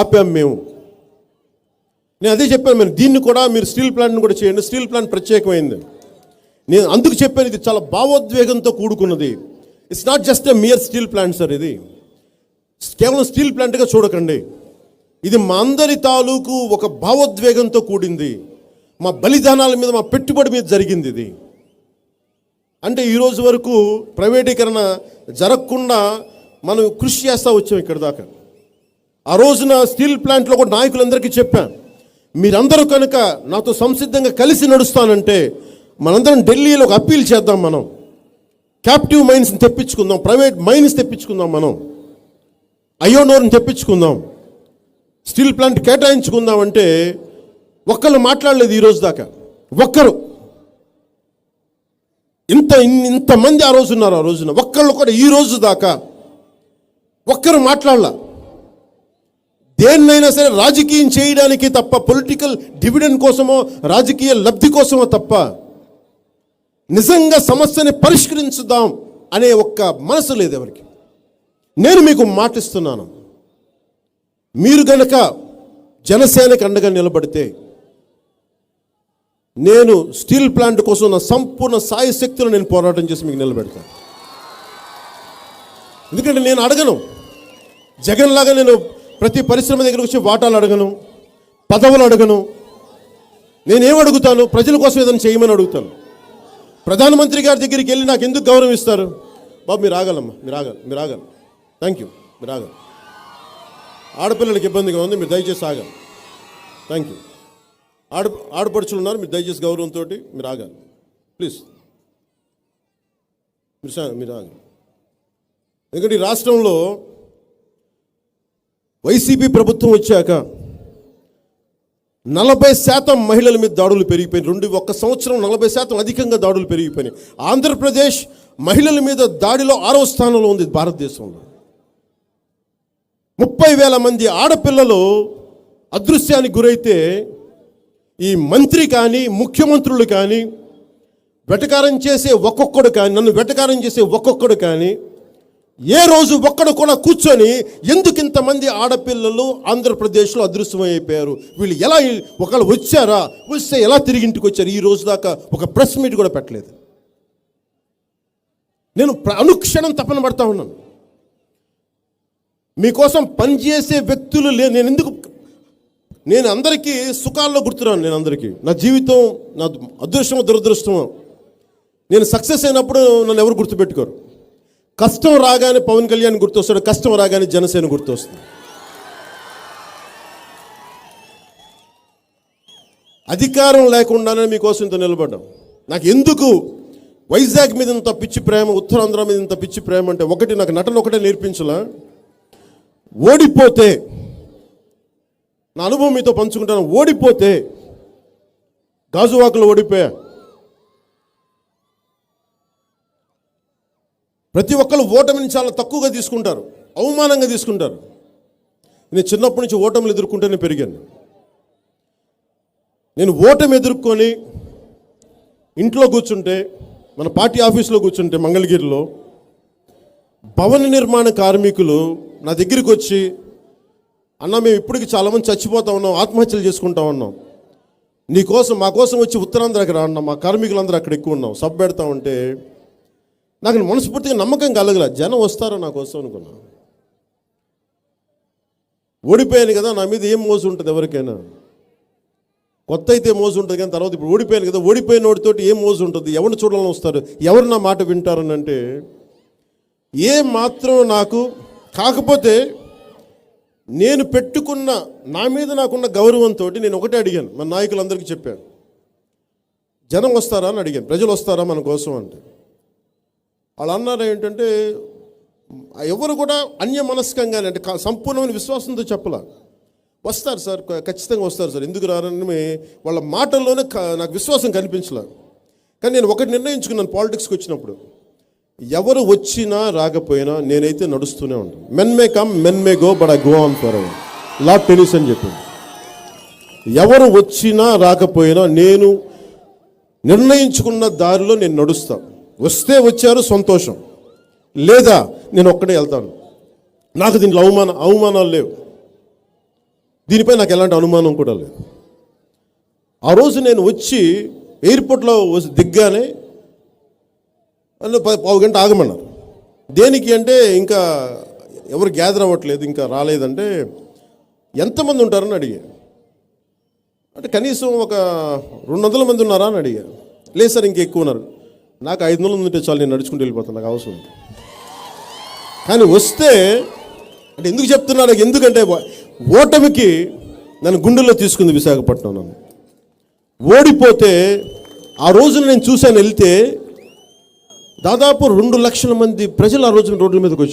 ఆపాం మేము. నేను అదే చెప్పాను మీరు దీన్ని కూడా మీరు స్టీల్ ప్లాంట్ని కూడా చేయండి. స్టీల్ ప్లాంట్ ప్రత్యేకమైంది. నేను అందుకు చెప్పాను ఇది చాలా భావోద్వేగంతో కూడుకున్నది. It's not just a mere steel plant sir ఇది. కేవలం స్టీల్ ప్లాంట్గా చూడకండి. ఇది మా అందరి తాలూకు ఒక భావోద్వేగంతో కూడింది. మా బలిదానాల మీద మా పెట్టుబడి మీద జరిగింది ఇది. అంటే ఈరోజు వరకు ప్రైవేటీకరణ జరగకుండా మనం కృషి చేస్తూ వచ్చాం ఇక్కడ దాకా. ఆ రోజున స్టీల్ ప్లాంట్లో కూడా నాయకులందరికీ చెప్పాను మీరందరూ కనుక నాతో సంసిద్ధంగా కలిసి నడుస్తానంటే మనందరం ఢిల్లీలో ఒక అప్పీల్ చేద్దాం మనం. క్యాప్టివ్ మైన్స్ని తెప్పించుకుందాం ప్రైవేట్ మైన్స్ తెప్పించుకుందాం మనం. అయోనోర్ని తెప్పించుకుందాం. స్టీల్ ప్లాంట్ కేటాయించుకుందాం అంటే ఒక్కళ్ళు మాట్లాడలేదు ఈ రోజు దాకా. ఒక్కరు. ఇంత ఇంతమంది ఆ రోజు ఉన్నారు ఆ రోజున. ఒక్కళ్ళు కూడా ఈ రోజు దాకా ఒక్కరు మాట్లాడలా. దేన్నైనా సరే రాజకీయం చేయడానికి తప్ప పొలిటికల్ డివిడెండ్ కోసమో రాజకీయ లబ్ధి కోసమో తప్ప నిజంగా సమస్యని పరిష్కరించుదాం అనే ఒక్క మనసు లేదు ఎవరికి. నేను మీకు మాటిస్తున్నాను. మీరు గనక జనసేనకు అండగా నిలబడితే నేను స్టీల్ ప్లాంట్ కోసం నా సంపూర్ణ సాయ శక్తులు నేను పోరాటం చేసి మీకు నిలబెడతాను ఎందుకంటే నేను అడగను. జగన్ లాగా నేను ప్రతి పరిశ్రమ దగ్గరకు వచ్చి వాటాలు అడగను పదవులు అడగను. నేనేం అడుగుతాను? ప్రజల కోసం ఏదైనా చేయమని అడుగుతాను. ప్రధానమంత్రి గారి దగ్గరికి వెళ్ళి నాకు ఎందుకు గౌరవం ఇస్తారు? బాబు మీరు ఆగలమ్మా మీరు ఆగాలి మీరు ఆగాలి థ్యాంక్ యూ మీరు ఆగాలి ఆడపిల్లలకి ఇబ్బందిగా ఉంది మీరు దయచేసి ఆగాలి థ్యాంక్ యూ ఆడ ఆడపడుచులు ఉన్నారు మీరు దయచేసి గౌరవంతో మీరు ఆగాలి ప్లీజ్ మీరు మీరు ఆగాలి ఎందుకంటే ఈ రాష్ట్రంలో వైసీపీ ప్రభుత్వం వచ్చాక నలభై శాతం మహిళల మీద దాడులు పెరిగిపోయినాయి. రెండు ఒక్క సంవత్సరం నలభై శాతం అధికంగా దాడులు పెరిగిపోయినాయి. ఆంధ్రప్రదేశ్ మహిళల మీద దాడిలో ఆరో స్థానంలో ఉంది భారతదేశంలో. ముప్పై వేల మంది ఆడపిల్లలు అదృశ్యానికి గురైతే ఈ మంత్రి కానీ ముఖ్యమంత్రులు కానీ వెటకారం చేసే ఒక్కొక్కడు కానీ నన్ను వెటకారం చేసే ఒక్కొక్కడు కానీ ఏ రోజు ఒక్కడు కూడా కూర్చొని ఎందుకు ఇంతమంది ఆడపిల్లలు ఆంధ్రప్రదేశ్లో అదృశ్యమైపోయారు? వీళ్ళు ఎలా ఒకళ్ళు వచ్చారా? వస్తే ఎలా తిరిగి ఇంటికి వచ్చారు? ఈ రోజు దాకా ఒక ప్రెస్ మీట్ కూడా పెట్టలేదు. నేను అనుక్షణం తపన పడతా ఉన్నాను. మీకోసం పనిచేసే వ్యక్తులు లే నేను ఎందుకు నేను అందరికీ సుఖాల్లో గుర్తున్నాను నేను అందరికీ. నా జీవితం నా అదృష్టమో దురదృష్టమో. నేను సక్సెస్ అయినప్పుడు నన్ను ఎవరు గుర్తుపెట్టుకోరు. కష్టం రాగానే పవన్ కళ్యాణ్ గుర్తొస్తాడు కష్టం రాగానే జనసేన గుర్తొస్తుంది. అధికారం లేకుండానే మీకోసం ఇంత నిలబడ్డాం. నాకు ఎందుకు వైజాగ్ మీద ఇంత పిచ్చి ప్రేమ ఉత్తరాంధ్ర మీద ఇంత పిచ్చి ప్రేమ అంటే ఒకటి నాకు నటన ఒకటే నేర్పించలా? ఓడిపోతే నా అనుభవం మీతో పంచుకుంటాను ఓడిపోతే గాజువాకులు ఓడిపోయా? ప్రతి ఒక్కరు ఓటమిని చాలా తక్కువగా తీసుకుంటారు అవమానంగా తీసుకుంటారు. నేను చిన్నప్పటి నుంచి ఓటములు ఎదుర్కొంటూనే పెరిగాను. నేను ఓటమి ఎదుర్కొని ఇంట్లో కూర్చుంటే మన పార్టీ ఆఫీస్లో కూర్చుంటే మంగళగిరిలో భవన నిర్మాణ కార్మికులు నా దగ్గరికి వచ్చి అన్న మేము ఇప్పటికి చాలామంది చచ్చిపోతా ఉన్నాం ఆత్మహత్యలు చేసుకుంటా ఉన్నాం. నీ కోసం మా కోసం వచ్చి ఉత్తరాంధ్రకి రా అన్న మా కార్మికులందరూ అక్కడ ఎక్కువ ఉన్నాం. సబ్ పెడతా ఉంటే నాకు మనస్ఫూర్తిగా నమ్మకం కలగల. జనం వస్తారో నా కోసం అనుకున్నా. ఓడిపోయాను కదా నా మీద ఏం మోసు ఉంటుంది ఎవరికైనా? కొత్త అయితే మోసం ఉంటుంది కానీ తర్వాత ఇప్పుడు ఓడిపోయాను కదా ఓడిపోయిన వాడితోటి ఏం మోసం ఉంటుంది? ఎవరిని చూడాలని వస్తారు? ఎవరు నా మాట వింటారని అంటే ఏ మాత్రం నాకు కాకపోతే నేను పెట్టుకున్న నా మీద నాకున్న గౌరవంతో నేను ఒకటే అడిగాను. మన నాయకులందరికీ చెప్పాను. జనం వస్తారా అని అడిగాను. ప్రజలు వస్తారా మన కోసం అంటే. వాళ్ళు అన్నారు ఏంటంటే ఎవరు కూడా అన్యమనస్కంగానే అంటే సంపూర్ణమైన విశ్వాసంతో చెప్పలా. వస్తారు సార్ ఖచ్చితంగా వస్తారు సార్ ఎందుకు రారని వాళ్ళ మాటల్లోనే నాకు విశ్వాసం కనిపించలే. కానీ నేను ఒకటి నిర్ణయించుకున్నాను పాలిటిక్స్కి వచ్చినప్పుడు. ఎవరు వచ్చినా రాకపోయినా నేనైతే నడుస్తూనే ఉంటాను men may come men may go but I go on for ever Lord Tennyson అని చెప్పింది ఎవరు వచ్చినా రాకపోయినా నేను నిర్ణయించుకున్న దారిలో నేను నడుస్తాను వస్తే వచ్చారు సంతోషం. లేదా నేను ఒక్కడే వెళ్తాను. నాకు దీంట్లో అవమాన అవమానాలు లేవు. దీనిపై నాకు ఎలాంటి అనుమానం కూడా లేదు. ఆ రోజు నేను వచ్చి ఎయిర్పోర్ట్లో వచ్చి దిగ్గానే వాళ్ళు పావు గంట ఆగమన్నారు. దేనికి అంటే ఇంకా ఎవరు గ్యాదర్ అవ్వట్లేదు ఇంకా రాలేదంటే ఎంతమంది ఉంటారని అడిగా. అంటే కనీసం ఒక రెండు వందల మంది ఉన్నారా అని అడిగా. లేదు సార్ ఇంకెక్కువ ఉన్నారు. నాకు ఐదు వందలు ఉందంటే ఉంటే చాలు నేను నడుచుకుంటూ వెళ్ళిపోతాను నాకు అవసరం కానీ వస్తే అంటే ఎందుకు చెప్తున్నాను ఎందుకంటే ఓటమికి నన్ను గుండెల్లో తీసుకుంది విశాఖపట్నం నన్ను. ఓడిపోతే ఆ రోజున నేను చూశాను వెళ్తే దాదాపు రెండు లక్షల మంది ప్రజలు ఆ రోజున రోడ్ల మీదకి వచ్చారు.